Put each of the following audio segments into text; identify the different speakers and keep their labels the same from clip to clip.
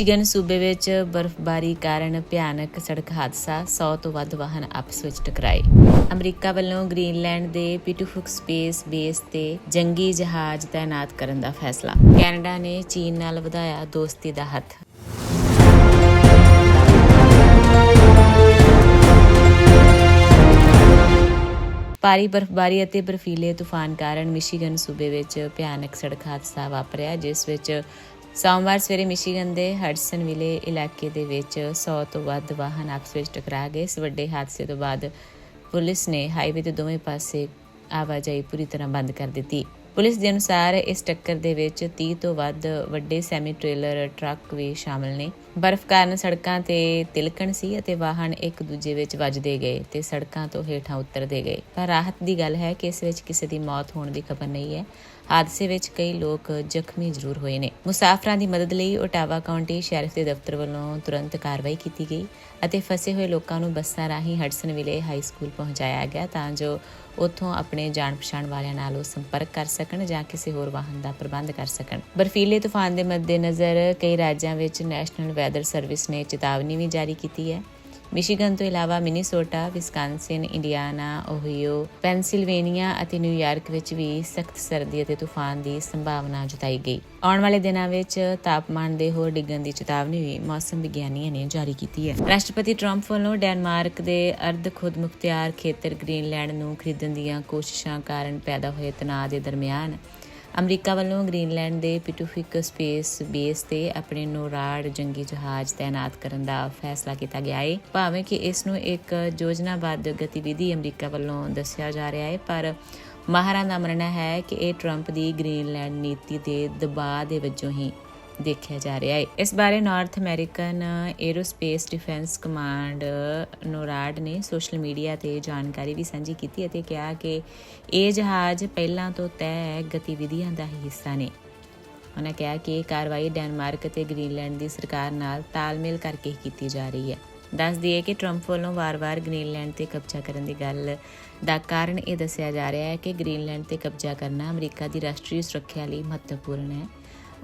Speaker 1: Michigan ਸੂਬੇ ਵਿੱਚ ਬਰਫ਼ਬਾਰੀ ਕਾਰਨ ਭਿਆਨਕ ਸੜਕ ਹਾਦਸਾ 100 ਤੋਂ ਵੱਧ ਵਾਹਨ ਆਪਸ ਵਿੱਚ ਟਕਰਾਏ। ਅਮਰੀਕਾ ਵੱਲੋਂ ਗ੍ਰੀਨਲੈਂਡ ਦੇ ਪਿਟੂਫੁਕ ਸਪੇਸ ਬੇਸ ਤੇ ਜੰਗੀ ਜਹਾਜ਼ ਤਾਇਨਾਤ ਕਰਨ ਦਾ ਫੈਸਲਾ। ਕੈਨੇਡਾ ਨੇ ਚੀਨ ਨਾਲ ਵਧਾਇਆ ਦੋਸਤੀ ਦਾ ਹੱਥ। ਭਾਰੀ ਬਰਫ਼ਬਾਰੀ ਅਤੇ ਬਰਫੀਲੇ ਤੂਫਾਨ ਕਾਰਨ ਮਿਸ਼ੀਗਨ ਸੂਬੇ ਵਿੱਚ ਭਿਆਨਕ ਸੜਕ ਹਾਦਸਾ ਵਾਪਰਿਆ, ਜਿਸ ਵਿੱਚ ਸੋਮਵਾਰ ਸਵੇਰੇ ਮਿਸ਼ੀਗਨ ਦੇ ਹਡਸਨ ਵਿਲੇ ਇਲਾਕੇ ਦੇ ਵਿੱਚ 100 ਤੋਂ ਵੱਧ ਵਾਹਨ ਆਪਸ ਵਿੱਚ ਟਕਰਾ ਗਏ। ਇਸ ਵੱਡੇ ਹਾਦਸੇ ਤੋਂ ਬਾਅਦ ਪੁਲਿਸ ਨੇ ਹਾਈਵੇ ਦੇ ਦੋਵੇਂ ਪਾਸੇ ਆਵਾਜਾਈ ਪੂਰੀ ਤਰ੍ਹਾਂ ਬੰਦ ਕਰ ਦਿੱਤੀ। ਪੁਲਿਸ ਦੇ ਅਨੁਸਾਰ ਇਸ ਟੱਕਰ ਦੇ ਵਿੱਚ 30 ਤੋਂ ਵੱਧ ਵੱਡੇ ਸੈਮੀ ਟ੍ਰੇਲਰ ਟਰੱਕ ਵੀ ਸ਼ਾਮਲ ਨੇ। ਬਰਫ਼ ਕਾਰਨ ਸੜਕਾਂ ਤੇ ਤਿਲਕਣ ਸੀ ਅਤੇ ਵਾਹਨ ਇੱਕ ਦੂਜੇ ਵਿੱਚ ਵੱਜਦੇ ਗਏ ਤੇ ਸੜਕਾਂ ਤੋਂ ਹੇਠਾਂ ਉਤਰਦੇ ਗਏ। ਪਰ ਰਾਹਤ ਦੀ ਗੱਲ ਹੈ ਕਿ ਇਸ ਵਿੱਚ ਕਿਸੇ ਦੀ ਮੌਤ ਹੋਣ ਦੀ ਖਬਰ ਨਹੀਂ ਹੈ। ਹਾਦਸੇ ਵਿੱਚ ਕਈ ਲੋਕ ਜ਼ਖਮੀ ਜ਼ਰੂਰ ਹੋਏ ਨੇ। ਮੁਸਾਫਰਾਂ ਦੀ ਮਦਦ ਲਈ ਓਟਾਵਾ ਕਾਉਂਟੀ ਸ਼ੈਰਿਫ ਦੇ ਦਫ਼ਤਰ ਵੱਲੋਂ ਤੁਰੰਤ ਕਾਰਵਾਈ ਕੀਤੀ ਗਈ ਅਤੇ ਫਸੇ ਹੋਏ ਲੋਕਾਂ ਨੂੰ ਬੱਸਾਂ ਰਾਹੀਂ ਹਡਸਨ ਵਿਲੇ ਹਾਈ ਸਕੂਲ ਪਹੁੰਚਾਇਆ ਗਿਆ ਤਾਂ ਜੋ ਉੱਥੋਂ ਆਪਣੇ ਜਾਣ ਪਛਾਣ ਵਾਲਿਆਂ ਨਾਲ ਉਹ ਸੰਪਰਕ ਕਰ ਸਕਣ ਜਾਂ ਕਿਸੇ ਹੋਰ ਵਾਹਨ ਦਾ ਪ੍ਰਬੰਧ ਕਰ ਸਕਣ। ਬਰਫੀਲੇ ਤੂਫਾਨ ਦੇ ਮੱਦੇਨਜ਼ਰ ਕਈ ਰਾਜਾਂ ਵਿੱਚ ਨੈਸ਼ਨਲ ਵੈਦਰ ਸਰਵਿਸ ਨੇ ਚੇਤਾਵਨੀ ਵੀ ਜਾਰੀ ਕੀਤੀ ਹੈ। ਮਿਸ਼ੀਗਨ ਤੋਂ ਇਲਾਵਾ Minnesota, Wisconsin, Indiana, Ohio, Pennsylvania ਅਤੇ ਨਿਊਯਾਰਕ ਵਿੱਚ ਵੀ ਸਖਤ ਸਰਦੀ ਅਤੇ ਤੂਫਾਨ ਦੀ ਸੰਭਾਵਨਾ ਜਤਾਈ ਗਈ। ਆਉਣ ਵਾਲੇ ਦਿਨਾਂ ਵਿੱਚ ਤਾਪਮਾਨ ਦੇ ਹੋਰ ਡਿੱਗਣ ਦੀ ਚੇਤਾਵਨੀ ਵੀ ਮੌਸਮ ਵਿਗਿਆਨੀਆਂ ਨੇ ਜਾਰੀ ਕੀਤੀ ਹੈ। ਰਾਸ਼ਟਰਪਤੀ ਟਰੰਪ ਵੱਲੋਂ ਡੈਨਮਾਰਕ ਦੇ ਅਰਧ ਖੁਦਮੁਖਤਿਆਰ ਖੇਤਰ ਗ੍ਰੀਨਲੈਂਡ ਨੂੰ ਖਰੀਦਣ ਦੀਆਂ ਕੋਸ਼ਿਸ਼ਾਂ ਕਾਰਨ ਪੈਦਾ ਹੋਏ ਤਣਾਅ ਦੇ ਦਰਮਿਆਨ ਅਮਰੀਕਾ ਵੱਲੋਂ ਗ੍ਰੀਨਲੈਂਡ ਦੇ ਪਿਟੂਫਿਕ ਸਪੇਸ ਬੇਸ ਤੇ ਆਪਣੇ ਨੋਰਾਡ ਜੰਗੀ ਜਹਾਜ਼ ਤਾਇਨਾਤ ਕਰਨ ਦਾ ਫੈਸਲਾ ਕੀਤਾ ਗਿਆ ਹੈ ਭਾਵੇਂ ਕਿ ਇਸ ਨੂੰ ਇੱਕ ਯੋਜਨਾਬੱਧ ਗਤੀਵਿਧੀ ਅਮਰੀਕਾ ਵੱਲੋਂ ਦੱਸਿਆ ਜਾ ਰਿਹਾ ਹੈ ਪਰ ਮਾਹਰਾਂ ਦਾ ਮੰਨਣਾ ਹੈ ਕਿ ਇਹ ਟਰੰਪ ਦੀ ਗ੍ਰੀਨਲੈਂਡ ਨੀਤੀ ਦੇ ਦਬਾਅ ਦੇ ਵਜੋਂ ਹੀ ਦੇਖਿਆ ਜਾ ਰਿਹਾ ਹੈ। ਇਸ ਬਾਰੇ North American aerospace defence command NORAD ਨੇ ਸੋਸ਼ਲ ਮੀਡੀਆ ਤੇ ਜਾਣਕਾਰੀ ਵੀ ਸਾਂਝੀ ਕੀਤੀ ਅਤੇ ਕਿਹਾ ਕਿ ਇਹ ਜਹਾਜ਼ ਪਹਿਲਾਂ ਤੋਂ ਤੈਅ ਗਤੀਵਿਧੀਆਂ ਦਾ ਹੀ ਹਿੱਸਾ ਨੇ। ਉਹਨਾਂ ਕਿਹਾ ਕਿ ਇਹ ਕਾਰਵਾਈ ਡੈਨਮਾਰਕ ਅਤੇ ਗ੍ਰੀਨਲੈਂਡ ਦੀ ਸਰਕਾਰ ਨਾਲ ਤਾਲਮੇਲ ਕਰਕੇ ਹੀ ਕੀਤੀ ਜਾ ਰਹੀ ਹੈ। ਦੱਸ ਦਈਏ ਕਿ ਟਰੰਪ ਵੱਲੋਂ ਵਾਰ-ਵਾਰ ਗ੍ਰੀਨਲੈਂਡ ਤੇ ਕਬਜ਼ਾ ਕਰਨ ਦੀ ਗੱਲ ਦਾ ਕਾਰਨ ਇਹ ਦੱਸਿਆ ਜਾ ਰਿਹਾ ਹੈ ਕਿ ਗ੍ਰੀਨਲੈਂਡ ਤੇ ਕਬਜ਼ਾ ਕਰਨਾ ਅਮਰੀਕਾ ਦੀ ਰਾਸ਼ਟਰੀ ਸੁਰੱਖਿਆ ਲਈ ਮਹੱਤਵਪੂਰਨ ਹੈ।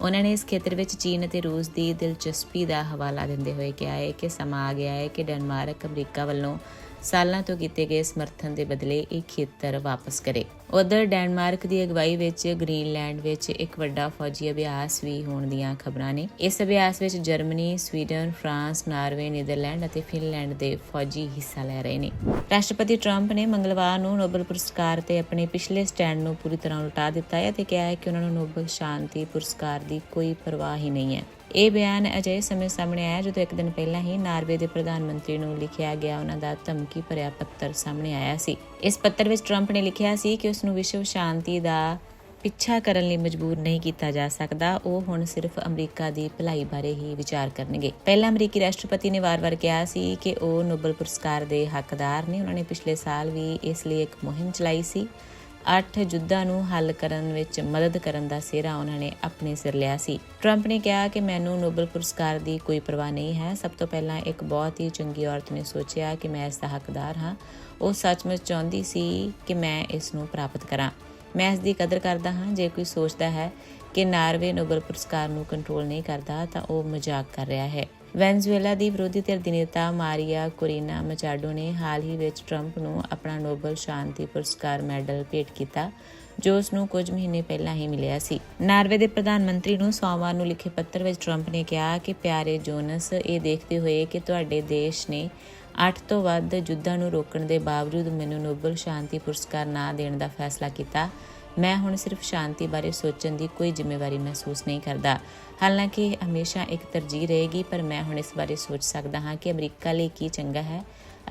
Speaker 1: ਉਹਨਾਂ ਨੇ ਇਸ ਖੇਤਰ ਵਿੱਚ ਚੀਨ ਅਤੇ ਰੂਸ ਦੀ ਦਿਲਚਸਪੀ ਦਾ ਹਵਾਲਾ ਦਿੰਦੇ ਹੋਏ ਕਿਹਾ ਹੈ ਕਿ ਸਮਾਂ ਆ ਗਿਆ ਹੈ ਕਿ ਡੈਨਮਾਰਕ ਅਮਰੀਕਾ ਵੱਲੋਂ ਸਾਲਾਂ ਤੋਂ ਕੀਤੇ ਗਏ ਸਮਰਥਨ ਦੇ ਬਦਲੇ ਇਹ ਖੇਤਰ ਵਾਪਸ ਕਰੇ। ਉਧਰ ਡੈਨਮਾਰਕ ਦੀ ਅਗਵਾਈ ਵਿੱਚ ਗ੍ਰੀਨਲੈਂਡ ਵਿੱਚ ਇੱਕ ਵੱਡਾ ਫੌਜੀ ਅਭਿਆਸ ਵੀ ਹੋਣ ਦੀਆਂ ਖਬਰਾਂ ਨੇ। ਇਸ ਅਭਿਆਸ ਵਿੱਚ Germany, Sweden, France, Norway, Netherlands ਅਤੇ ਫਿਨਲੈਂਡ ਦੇ ਫੌਜੀ ਹਿੱਸਾ ਲੈ ਰਹੇ ਨੇ। ਰਾਸ਼ਟਰਪਤੀ ਟਰੰਪ ਨੇ ਮੰਗਲਵਾਰ ਨੂੰ ਨੋਬਲ ਪੁਰਸਕਾਰ ਤੇ ਆਪਣੇ ਪਿਛਲੇ ਸਟੈਂਡ ਨੂੰ ਪੂਰੀ ਤਰ੍ਹਾਂ ਉਲਟਾ ਦਿੱਤਾ ਹੈ ਅਤੇ ਕਿਹਾ ਹੈ ਕਿ ਉਹਨਾਂ ਨੂੰ ਨੋਬਲ ਸ਼ਾਂਤੀ ਪੁਰਸਕਾਰ ਦੀ ਕੋਈ ਪਰਵਾਹ ਹੀ ਨਹੀਂ ਹੈ। ਇਹ ਬਿਆਨ ਅਜੇ ਸਮੇਂ ਸਾਹਮਣੇ ਆਇਆ ਜਦੋਂ ਇੱਕ ਦਿਨ ਪਹਿਲਾਂ ਹੀ ਨਾਰਵੇ ਦੇ ਪ੍ਰਧਾਨ ਮੰਤਰੀ ਨੂੰ ਲਿਖਿਆ ਗਿਆ ਉਹਨਾਂ ਦਾ ਧਮਕੀ ਭਰਿਆ ਪੱਤਰ ਸਾਹਮਣੇ ਆਇਆ ਸੀ। ਇਸ ਪੱਤਰ ਵਿੱਚ ਟਰੰਪ ਨੇ ਲਿਖਿਆ ਸੀ ਕਿ ਉਸ ਨੂੰ ਵਿਸ਼ਵ ਸ਼ਾਂਤੀ ਦਾ ਪਿੱਛਾ ਕਰਨ ਲਈ ਮਜਬੂਰ ਨਹੀਂ ਕੀਤਾ ਜਾ ਸਕਦਾ। ਉਹ ਹੁਣ ਸਿਰਫ ਅਮਰੀਕਾ ਦੀ ਭਲਾਈ ਬਾਰੇ ਹੀ ਵਿਚਾਰ ਕਰਨਗੇ। ਪਹਿਲਾਂ ਅਮਰੀਕੀ ਰਾਸ਼ਟਰਪਤੀ ਨੇ ਵਾਰ-ਵਾਰ ਕਿਹਾ ਸੀ ਕਿ ਉਹ ਨੋਬਲ ਪੁਰਸਕਾਰ ਦੇ ਹੱਕਦਾਰ ਨੇ। ਉਹਨਾਂ ਨੇ ਪਿਛਲੇ ਸਾਲ ਵੀ ਇਸ ਲਈ ਇੱਕ ਮੁਹਿੰਮ ਚਲਾਈ ਸੀ। ਅੱਠ ਜੁੱਧਾਂ ਨੂੰ ਹੱਲ ਕਰਨ ਵਿੱਚ ਮਦਦ ਕਰਨ ਦਾ ਸਿਹਰਾ ਉਹਨਾਂ ਨੇ ਆਪਣੇ ਸਿਰ ਲਿਆ ਸੀ। ਟਰੰਪ ਨੇ ਕਿਹਾ ਕਿ ਮੈਨੂੰ ਨੋਬਲ ਪੁਰਸਕਾਰ ਦੀ ਕੋਈ ਪਰਵਾਹ ਨਹੀਂ ਹੈ। ਸਭ ਤੋਂ ਪਹਿਲਾਂ ਇੱਕ ਬਹੁਤ ਹੀ ਚੰਗੀ ਔਰਤ ਨੇ ਸੋਚਿਆ ਕਿ ਮੈਂ ਇਸ ਦਾ ਹੱਕਦਾਰ ਹਾਂ। ਉਹ ਸੱਚਮੁੱਚ ਚਾਹੁੰਦੀ ਸੀ ਕਿ ਮੈਂ ਇਸ ਨੂੰ ਪ੍ਰਾਪਤ ਕਰਾਂ। ਮੈਂ ਇਸ ਦੀ ਕਦਰ ਕਰਦਾ ਹਾਂ। ਜੇ ਕੋਈ ਸੋਚਦਾ ਹੈ ਕਿ ਨਾਰਵੇ ਨੋਬਲ ਪੁਰਸਕਾਰ ਨੂੰ ਕੰਟਰੋਲ ਨਹੀਂ ਕਰਦਾ, ਤਾਂ ਉਹ ਮਜ਼ਾਕ ਕਰ ਰਿਹਾ ਹੈ। ਵੈਨਜ਼ੂਏਲਾ ਦੀ ਵਿਰੋਧੀ ਧਿਰ ਦੀ ਨੇਤਾ ਮਾਰੀਆ ਕੋਰੀਨਾ ਮਚਾਡੋ ਨੇ ਹਾਲ ਹੀ ਵਿੱਚ ਟਰੰਪ ਨੂੰ ਆਪਣਾ ਨੋਬਲ ਸ਼ਾਂਤੀ ਪੁਰਸਕਾਰ ਮੈਡਲ ਭੇਟ ਕੀਤਾ, ਜੋ ਉਸ ਨੂੰ ਕੁਝ ਮਹੀਨੇ ਪਹਿਲਾਂ ਹੀ ਮਿਲਿਆ ਸੀ। ਨਾਰਵੇ ਦੇ ਪ੍ਰਧਾਨ ਮੰਤਰੀ ਨੂੰ ਸੋਮਵਾਰ ਨੂੰ ਲਿਖੇ ਪੱਤਰ ਵਿੱਚ ਟਰੰਪ ਨੇ ਕਿਹਾ ਕਿ, ਪਿਆਰੇ ਜੋਨਸ, ਇਹ ਦੇਖਦੇ ਹੋਏ ਕਿ ਤੁਹਾਡੇ ਦੇਸ਼ ਨੇ 8 ਤੋਂ ਵੱਧ ਜੁੱਧਾਂ ਨੂੰ ਰੋਕਣ ਦੇ ਬਾਵਜੂਦ ਮੈਨੂੰ ਨੋਬਲ ਸ਼ਾਂਤੀ ਪੁਰਸਕਾਰ ਨਾ ਦੇਣ ਦਾ ਫੈਸਲਾ ਕੀਤਾ ਮੈਂ ਹੁਣ ਸਿਰਫ ਸ਼ਾਂਤੀ ਬਾਰੇ ਸੋਚਣ ਦੀ ਕੋਈ ਜ਼ਿੰਮੇਵਾਰੀ ਮਹਿਸੂਸ ਨਹੀਂ ਕਰਦਾ। ਹਾਲਾਂਕਿ ਹਮੇਸ਼ਾ ਇੱਕ ਤਰਜੀਹ ਰਹੇਗੀ, ਪਰ ਮੈਂ ਹੁਣ ਇਸ ਬਾਰੇ ਸੋਚ ਸਕਦਾ ਹਾਂ ਕਿ ਅਮਰੀਕਾ ਲਈ ਕੀ ਚੰਗਾ ਹੈ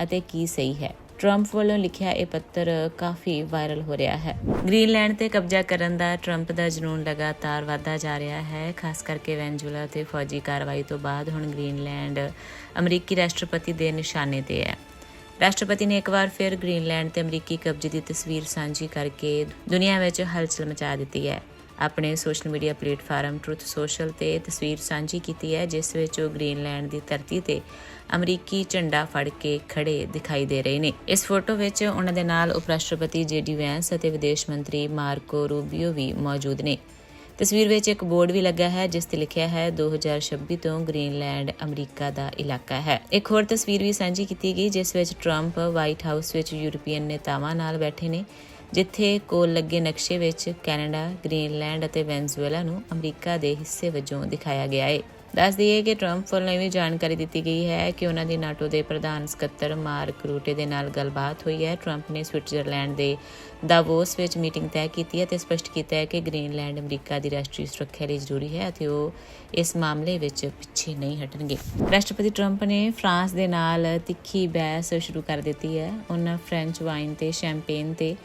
Speaker 1: ਅਤੇ ਕੀ ਸਹੀ ਹੈ। ਟਰੰਪ ਵੱਲੋਂ ਲਿਖਿਆ ਇਹ ਪੱਤਰ ਕਾਫੀ ਵਾਇਰਲ ਹੋ ਰਿਹਾ ਹੈ। ਗ੍ਰੀਨਲੈਂਡ ਤੇ ਕਬਜ਼ਾ ਕਰਨ ਦਾ ਟਰੰਪ ਦਾ ਜਨੂਨ ਲਗਾਤਾਰ ਵਧਦਾ ਜਾ ਰਿਹਾ ਹੈ, ਖਾਸ ਕਰਕੇ ਵੈਨਜ਼ੂਲਾ ਤੇ ਫੌਜੀ ਕਾਰਵਾਈ ਤੋਂ ਬਾਅਦ ਹੁਣ ਗ੍ਰੀਨਲੈਂਡ ਅਮਰੀਕੀ ਰਾਸ਼ਟਰਪਤੀ ਦੇ ਨਿਸ਼ਾਨੇ ਤੇ ਹੈ। ਰਾਸ਼ਟਰਪਤੀ ਨੇ ਇੱਕ ਵਾਰ ਫਿਰ ਗ੍ਰੀਨਲੈਂਡ ਤੇ ਅਮਰੀਕੀ ਕਬਜ਼ੇ ਦੀ ਤਸਵੀਰ ਸਾਂਝੀ ਕਰਕੇ ਦੁਨੀਆ ਵਿੱਚ ਹਲਚਲ ਮਚਾ ਦਿੱਤੀ ਹੈ। ਆਪਣੇ social media platform Truth Social ਤੇ ਤਸਵੀਰ ਸਾਂਝੀ ਕੀਤੀ ਹੈ, ਜਿਸ ਵਿੱਚ ਉਹ ਗ੍ਰੀਨਲੈਂਡ ਦੀ ਧਰਤੀ ਤੇ ਅਮਰੀਕੀ ਝੰਡਾ ਫੜ ਕੇ ਖੜੇ ਦਿਖਾਈ ਦੇ ਰਹੇ ਨੇ। ਇਸ ਫੋਟੋ ਵਿੱਚ ਉਹਨਾਂ ਦੇ ਨਾਲ ਉਪ ਰਾਸ਼ਟਰਪਤੀ ਜੇਡੀ ਵੈਂਸ ਅਤੇ ਵਿਦੇਸ਼ ਮੰਤਰੀ ਮਾਰਕੋ ਰੂਬੀਓ ਵੀ ਮੌਜੂਦ ਨੇ। ਤਸਵੀਰ ਵਿੱਚ ਇੱਕ ਬੋਰਡ ਵੀ ਲੱਗਾ ਹੈ, ਜਿਸ ਤੇ ਲਿਖਿਆ ਹੈ 2026 ਤੋਂ ਗ੍ਰੀਨਲੈਂਡ, ਅਮਰੀਕਾ ਦਾ ਇਲਾਕਾ ਹੈ। ਇੱਕ ਹੋਰ ਤਸਵੀਰ ਵੀ ਸਾਂਝੀ ਕੀਤੀ ਗਈ, ਜਿਸ ਵਿੱਚ ਟਰੰਪ ਵਾਈਟ ਹਾਊਸ ਵਿੱਚ ਯੂਰਪੀਅਨ ਨੇਤਾਵਾਂ ਨਾਲ ਬੈਠੇ ਨੇ, ਜਿੱਥੇ ਕੋਲ ਲੱਗੇ ਨਕਸ਼ੇ ਵਿੱਚ ਕੈਨੇਡਾ, ਗ੍ਰੀਨਲੈਂਡ ਅਤੇ ਵੈਨਜ਼ੂਏਲਾ ਨੂੰ ਅਮਰੀਕਾ ਦੇ ਹਿੱਸੇ ਵਜੋਂ ਦਿਖਾਇਆ ਗਿਆ ਹੈ ਦੱਸ ਦਈਏ ਕਿ ਟਰੰਪ ਵੱਲੋਂ ਇਹ ਵੀ ਜਾਣਕਾਰੀ ਦਿੱਤੀ ਗਈ ਹੈ ਕਿ ਉਹਨਾਂ ਦੀ ਨਾਟੋ ਦੇ ਪ੍ਰਧਾਨ ਸਕੱਤਰ ਮਾਰਕ ਰੂਟੇ ਦੇ ਨਾਲ ਗੱਲਬਾਤ ਹੋਈ ਹੈ। ਟਰੰਪ ਨੇ ਸਵਿਟਜ਼ਰਲੈਂਡ ਦੇ ਦਾਵੋਸ ਵਿੱਚ ਮੀਟਿੰਗ ਤੈਅ ਕੀਤੀ ਹੈ ਤੇ ਸਪਸ਼ਟ ਕੀਤਾ ਹੈ ਕਿ ਗ੍ਰੀਨਲੈਂਡ ਅਮਰੀਕਾ ਦੀ ਰਾਸ਼ਟਰੀ ਸੁਰੱਖਿਆ ਲਈ ਜ਼ਰੂਰੀ ਹੈ ਅਤੇ ਉਹ ਇਸ ਮਾਮਲੇ ਵਿੱਚ ਪਿੱਛੇ ਨਹੀਂ ਹਟਣਗੇ। ਰਾਸ਼ਟਰਪਤੀ ਟਰੰਪ ਨੇ ਫਰਾਂਸ ਦੇ ਨਾਲ ਤਿੱਖੀ ਬਹਿਸ ਸ਼ੁਰੂ ਕਰ ਦਿੱਤੀ ਹੈ। ਉਹਨਾਂ ਫ੍ਰੈਂਚ ਵਾਈਨ ਤੇ ਸ਼ੈਂਪੇਨ ਤੇ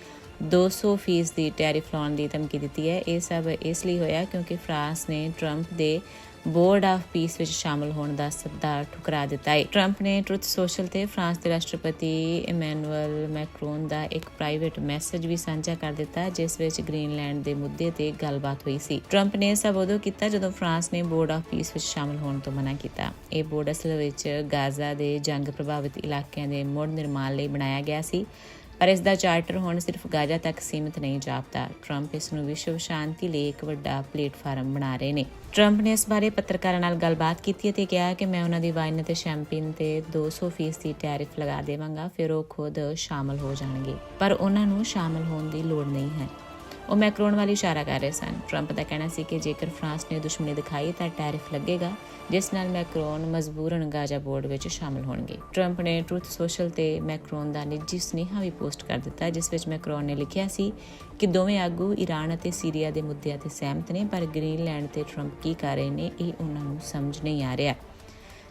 Speaker 1: 200 ਫੀਸ ਦੀ ਟੈਰਿਫ ਲਾਉਣ ਦੀ ਧਮਕੀ ਦਿੱਤੀ ਹੈ। ਇਹ ਸਭ ਇਸ ਲਈ ਹੋਇਆ ਕਿਉਂਕਿ ਫਰਾਂਸ ਨੇ ਟਰੰਪ ਦੇ ਬੋਰਡ ਆਫ ਪੀਸ ਵਿੱਚ ਸ਼ਾਮਲ ਹੋਣ ਦਾ ਸੱਦਾ ਠੁਕਰਾ ਦਿੱਤਾ ਹੈ। ਟਰੰਪ ਨੇ ਟਰੁੱਥ ਸੋਸ਼ਲ ਤੇ ਫਰਾਂਸ ਦੇ ਰਾਸ਼ਟਰਪਤੀ ਇਮੈਨੂਅਲ ਮੈਕਰੋਨ ਦਾ ਇੱਕ ਪ੍ਰਾਈਵੇਟ ਮੈਸੇਜ ਵੀ ਸਾਂਝਾ ਕਰ ਦਿੱਤਾ, ਜਿਸ ਵਿੱਚ ਗ੍ਰੀਨਲੈਂਡ ਦੇ ਮੁੱਦੇ ਤੇ ਗੱਲਬਾਤ ਹੋਈ ਸੀ। ਟਰੰਪ ਨੇ ਇਹ ਕੀਤਾ ਜਦੋਂ ਫਰਾਂਸ ਨੇ ਬੋਰਡ ਆਫ ਪੀਸ ਵਿੱਚ ਸ਼ਾਮਲ ਹੋਣ ਤੋਂ ਮਨਾ ਕੀਤਾ। ਇਹ ਬੋਰਡ ਅਸਲ ਵਿੱਚ ਗਾਜ਼ਾ ਦੇ ਜੰਗ ਪ੍ਰਭਾਵਿਤ ਇਲਾਕਿਆਂ ਦੇ ਮੁੜ ਨਿਰਮਾਣ ਲਈ ਬਣਾਇਆ ਗਿਆ ਸੀ। ਪਰ ਇਸ ਦਾ ਚਾਰਟਰ ਹੁਣ ਸਿਰਫ ਗਾਜ਼ਾ ਤੱਕ ਸੀਮਿਤ ਨਹੀਂ ਜਾਪਦਾ। ਟਰੰਪ ਇਸ ਨੂੰ ਵਿਸ਼ਵ ਸ਼ਾਂਤੀ ਲਈ ਇੱਕ ਵੱਡਾ ਪਲੇਟਫਾਰਮ ਬਣਾ ਰਹੇ ਨੇ। ਟਰੰਪ ਨੇ ਇਸ ਬਾਰੇ ਪੱਤਰਕਾਰਾਂ ਨਾਲ ਗੱਲਬਾਤ ਕੀਤੀ ਅਤੇ ਕਿਹਾ ਕਿ ਮੈਂ ਉਹਨਾਂ ਦੀ ਵਾਈਨ ਅਤੇ ਸ਼ੈਂਪੇਨ ਤੇ 200% ਦੀ ਟੈਰਿਫ ਲਗਾ ਦੇਵਾਂਗਾ, ਫਿਰ ਉਹ ਖੁਦ ਸ਼ਾਮਲ ਹੋ ਜਾਣਗੇ। ਪਰ ਉਹਨਾਂ ਨੂੰ ਸ਼ਾਮਲ ਹੋਣ ਦੀ ਲੋੜ ਨਹੀਂ ਹੈ। ਉਹ ਮੈਕਰੋਨ ਵਾਲੀ ਇਸ਼ਾਰਾ ਕਰ ਰਹੇ ਸਨ। ਟਰੰਪ ਦਾ ਕਹਿਣਾ ਸੀ ਕਿ ਜੇਕਰ ਫਰਾਂਸ ਨੇ ਦੁਸ਼ਮਣੀ ਦਿਖਾਈ ਤਾਂ ਟੈਰਿਫ ਲੱਗੇਗਾ, ਜਿਸ ਨਾਲ ਮੈਕਰੋਨ ਮਜਬੂਰਨ ਗਾਜ਼ਾ ਬੋਰਡ ਵਿੱਚ ਸ਼ਾਮਲ ਹੋਣਗੇ। ਟਰੰਪ ਨੇ ਟਰੁੱਥ ਸੋਸ਼ਲ ਤੇ ਮੈਕਰੋਨ ਦਾ ਨਿੱਜੀ ਸੁਨੇਹਾ ਵੀ ਪੋਸਟ ਕਰ ਦਿੱਤਾ, ਜਿਸ ਵਿੱਚ ਮੈਕਰੋਨ ਨੇ ਲਿਖਿਆ ਸੀ ਕਿ ਦੋਵੇਂ ਆਗੂ ਈਰਾਨ ਅਤੇ ਸੀਰੀਆ ਦੇ ਮੁੱਦਿਆਂ ਤੇ ਸਹਿਮਤ ਨੇ, ਪਰ ਗ੍ਰੀਨਲੈਂਡ ਤੇ ਟਰੰਪ ਕੀ ਕਰ ਰਹੇ ਨੇ ਇਹ ਉਹਨਾਂ ਨੂੰ ਸਮਝ ਨਹੀਂ ਆ ਰਿਹਾ।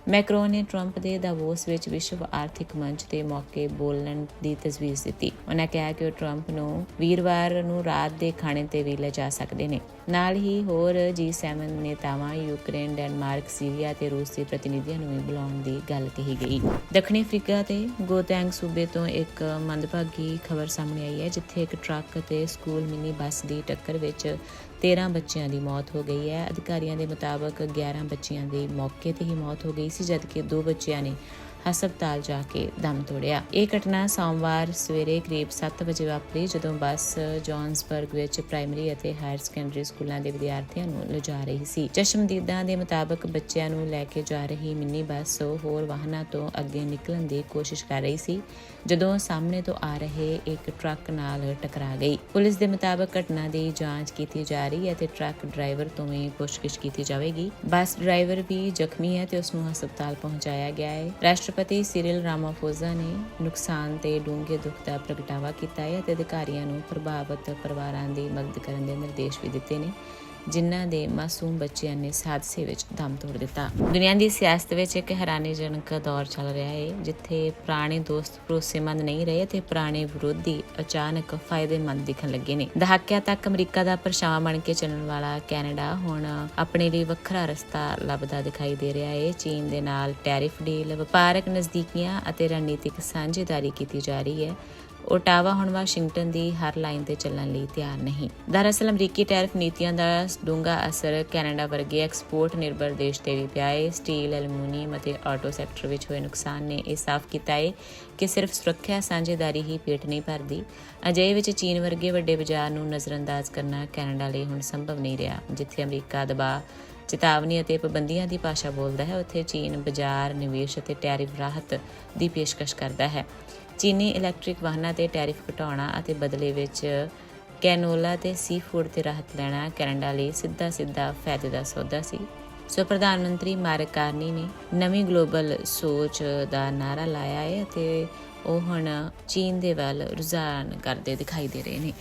Speaker 1: ਮੈਕਰੋਨ ਨੇ ਟਰੰਪ ਦੇ ਦਾਵੋਸ ਵਿੱਚ ਵਿਸ਼ਵ ਆਰਥਿਕ ਮੰਚ ਤੇ ਮੌਕੇ ਬੋਲਣ ਦੀ ਤਜਵੀਜ਼ ਦਿੱਤੀ। ਉਹਨਾਂ ਕਿਹਾ ਕਿ ਉਹ ਟਰੰਪ ਨੂੰ ਵੀਰਵਾਰ ਨੂੰ ਰਾਤ ਦੇ ਖਾਣੇ ਤੇ ਵੀ ਲਿਜਾ ਸਕਦੇ ਨੇ। ਨਾਲ ਹੀ ਹੋਰ G7 ਨੇਤਾਵਾਂ ਯੂਕਰੇਨ, ਡੈਨਮਾਰਕ, ਸੀਰੀਆ ਤੇ ਰੂਸ ਦੇ ਪ੍ਰਤੀਨਿਧੀਆਂ ਨੂੰ ਵੀ ਬੁਲਾਉਣ ਦੀ ਗੱਲ ਕਹੀ ਗਈ। ਦੱਖਣੀ ਅਫਰੀਕਾ ਦੇ ਗੋਤੈਂਗ ਸੂਬੇ ਤੋਂ ਇੱਕ ਮੰਦਭਾਗੀ ਖਬਰ ਸਾਹਮਣੇ ਆਈ ਹੈ, ਜਿੱਥੇ ਇੱਕ ਟਰੱਕ ਅਤੇ ਸਕੂਲ ਮਿਨੀ ਬੱਸ ਦੀ ਟੱਕਰ ਵਿੱਚ 13 ਬੱਚਿਆਂ ਦੀ ਮੌਤ ਹੋ ਗਈ ਹੈ। ਅਧਿਕਾਰੀਆਂ ਦੇ ਮੁਤਾਬਕ 11 ਬੱਚਿਆਂ ਦੀ ਮੌਕੇ ਤੇ ਹੀ ਮੌਤ ਹੋ ਗਈ ਸੀ, ਜਦਕਿ ਦੋ ਬੱਚਿਆਂ ਨੇ ਹਸਪਤਾਲ ਜਾ ਕੇ ਦਮ ਤੋੜਿਆ। ਇਹ ਘਟਨਾ ਸੋਮਵਾਰ ਸਵੇਰੇ ਕਰੀਬ 7 ਵਜੇ ਵਾਪਰੀ, ਜਦੋਂ ਬੱਸ ਜੌਨਸਬਰਗ ਵਿੱਚ ਪ੍ਰਾਇਮਰੀ ਅਤੇ ਹਾਇਰ ਸੈਕੰਡਰੀ ਸਕੂਲਾਂ ਦੇ ਵਿਦਿਆਰਥੀਆਂ ਨੂੰ ਲਿਜਾ ਰਹੀ ਸੀ। ਚਸ਼ਮਦੀਦਾਂ ਦੇ ਮੁਤਾਬਕ ਬੱਚਿਆਂ ਨੂੰ ਲੈ ਕੇ ਜਾ ਰਹੀ ਮਿੰਨੀ ਬੱਸ ਹੋਰ ਵਾਹਨਾਂ ਤੋਂ ਅੱਗੇ ਨਿਕਲਣ ਦੀ ਕੋਸ਼ਿਸ਼ ਕਰ ਰਹੀ ਸੀ, ਜਦੋਂ ਸਾਹਮਣੇ ਤੋਂ ਆ ਰਹੇ ਇੱਕ ਟਰੱਕ ਨਾਲ ਟਕਰਾ ਗਈ। ਪੁਲਿਸ ਦੇ ਮੁਤਾਬਕ ਘਟਨਾ ਦੀ ਜਾਂਚ ਕੀਤੀ ਜਾ ਰਹੀ ਹੈ ਤੇ ਟਰੱਕ ਡਰਾਈਵਰ ਤੋਂ ਵੀ ਪੁੱਛਗਿੱਛ ਕੀਤੀ ਜਾਵੇਗੀ। ਬੱਸ ਡਰਾਈਵਰ ਵੀ ਜ਼ਖਮੀ ਹੈ ਤੇ ਉਸ ਨੂੰ ਹਸਪਤਾਲ ਪਹੁੰਚਾਇਆ ਗਿਆ ਹੈ। ਰਾਸ਼ਟਰਪਤੀ ਸਿਰਿਲ ਰਾਮਾਫੋਜ਼ਾ ਨੇ ਨੁਕਸਾਨ ਤੇ ਡੂੰਘੇ ਦੁੱਖ ਦਾ ਪ੍ਰਗਟਾਵਾ ਕੀਤਾ ਹੈ ਅਤੇ ਅਧਿਕਾਰੀਆਂ ਨੂੰ ਪ੍ਰਭਾਵਿਤ ਪਰਿਵਾਰਾਂ ਦੀ ਮਦਦ ਕਰਨ ਦੇ ਨਿਰਦੇਸ਼ ਵੀ ਦਿੱਤੇ ਨੇ। ਜਿਨ੍ਹਾਂ ਦੇ ਮਾਸੂਮ ਬੱਚਿਆਂ ਨੇ ਇਸ ਵਿੱਚ ਦਮ ਤੋੜ ਦਿੱਤਾ। ਦੁਨੀਆ ਦੀ ਸਿਆਸਤ ਵਿੱਚ ਇੱਕ ਹੈਰਾਨੀਜਨਕ ਦੌਰ ਚੱਲ ਰਿਹਾ ਹੈ ਜਿੱਥੇ ਪੁਰਾਣੇ ਦੋਸਤ ਭਰੋਸੇਮੰਦ ਨਹੀਂ ਰਹੇ ਤੇ ਪੁਰਾਣੇ ਵਿਰੋਧੀ ਅਚਾਨਕ ਫਾਇਦੇਮੰਦ ਦਿਖਣ ਲੱਗੇ ਨੇ। ਦਹਾਕਿਆਂ ਤੱਕ ਅਮਰੀਕਾ ਦਾ ਪਰਛਾਵਾਂ ਬਣ ਕੇ ਚੱਲਣ ਵਾਲਾ ਕੈਨੇਡਾ ਹੁਣ ਆਪਣੇ ਲਈ ਵੱਖਰਾ ਰਸਤਾ ਲੱਭਦਾ ਦਿਖਾਈ ਦੇ ਰਿਹਾ ਹੈ ਚੀਨ ਦੇ ਨਾਲ ਟੈਰਿਫ ਡੀਲ, ਵਪਾਰਕ ਨਜ਼ਦੀਕੀਆਂ ਅਤੇ ਰਣਨੀਤਿਕ ਸਾਂਝੇਦਾਰੀ ਕੀਤੀ ਜਾ ਰਹੀ ਹੈ। ਓਟਾਵਾ ਹੁਣ ਵਾਸ਼ਿੰਗਟਨ ਦੀ ਹਰ ਲਾਈਨ ਤੇ ਚੱਲਣ ਲਈ ਤਿਆਰ ਨਹੀਂ। ਦਰਅਸਲ ਅਮਰੀਕੀ ਟੈਰਿਫ ਨੀਤੀਆਂ ਦਾ ਡੂੰਘਾ ਅਸਰ ਕੈਨੇਡਾ ਵਰਗੇ ਐਕਸਪੋਰਟ ਨਿਰਭਰ ਦੇਸ਼ ਤੇ ਵੀ ਪਿਆ ਹੈ ਸਟੀਲ, ਐਲੂਮੀਨੀਅਮ ਅਤੇ ਆਟੋ ਸੈਕਟਰ ਵਿੱਚ ਹੋਏ ਨੁਕਸਾਨ ਨੇ ਇਹ ਸਾਫ਼ ਕੀਤਾ ਹੈ ਕਿ ਸਿਰਫ ਸੁਰੱਖਿਆ ਸਾਂਝੇਦਾਰੀ ਹੀ ਪੇਟ ਨਹੀਂ ਭਰਦੀ। ਅਜਿਹੇ ਵਿੱਚ ਚੀਨ ਵਰਗੇ ਵੱਡੇ ਬਾਜ਼ਾਰ ਨੂੰ ਨਜ਼ਰਅੰਦਾਜ਼ ਕਰਨਾ ਕੈਨੇਡਾ ਲਈ ਹੁਣ ਸੰਭਵ ਨਹੀਂ ਰਿਹਾ, ਜਿੱਥੇ ਅਮਰੀਕਾ ਦਬਾਅ, ਚੇਤਾਵਨੀ ਅਤੇ ਪਾਬੰਦੀਆਂ ਦੀ ਭਾਸ਼ਾ ਬੋਲਦਾ ਹੈ, ਉੱਥੇ ਚੀਨ ਬਾਜ਼ਾਰ, ਨਿਵੇਸ਼ ਅਤੇ ਟੈਰਿਫ ਰਾਹਤ ਦੀ ਪੇਸ਼ਕਸ਼ ਕਰਦਾ ਹੈ। ਚੀਨੀ ਇਲੈਕਟ੍ਰਿਕ ਵਾਹਨਾਂ ਤੇ ਟੈਰਿਫ ਘਟਾਉਣਾ ਅਤੇ ਬਦਲੇ ਵਿੱਚ ਕੈਨੋਲਾ ਤੇ ਸੀਫੂਡ ਤੇ ਰਾਹਤ ਲੈਣਾ ਕੈਨੇਡਾ ਲਈ ਸਿੱਧਾ ਸਿੱਧਾ ਫਾਇਦੇ ਦਾ ਸੌਦਾ ਸੀ। ਸੋ ਪ੍ਰਧਾਨ ਮੰਤਰੀ ਮਾਰਕ ਕਾਰਨੀ ਨੇ ਨਵੀਂ ਗਲੋਬਲ ਸੋਚ ਦਾ ਨਾਰਾ ਲਾਇਆ ਹੈ ਅਤੇ ਉਹ ਹੁਣ ਚੀਨ ਦੇ ਵੱਲ ਰੁਝਾਨ ਕਰਦੇ ਦਿਖਾਈ ਦੇ ਰਹੇ ਨੇ।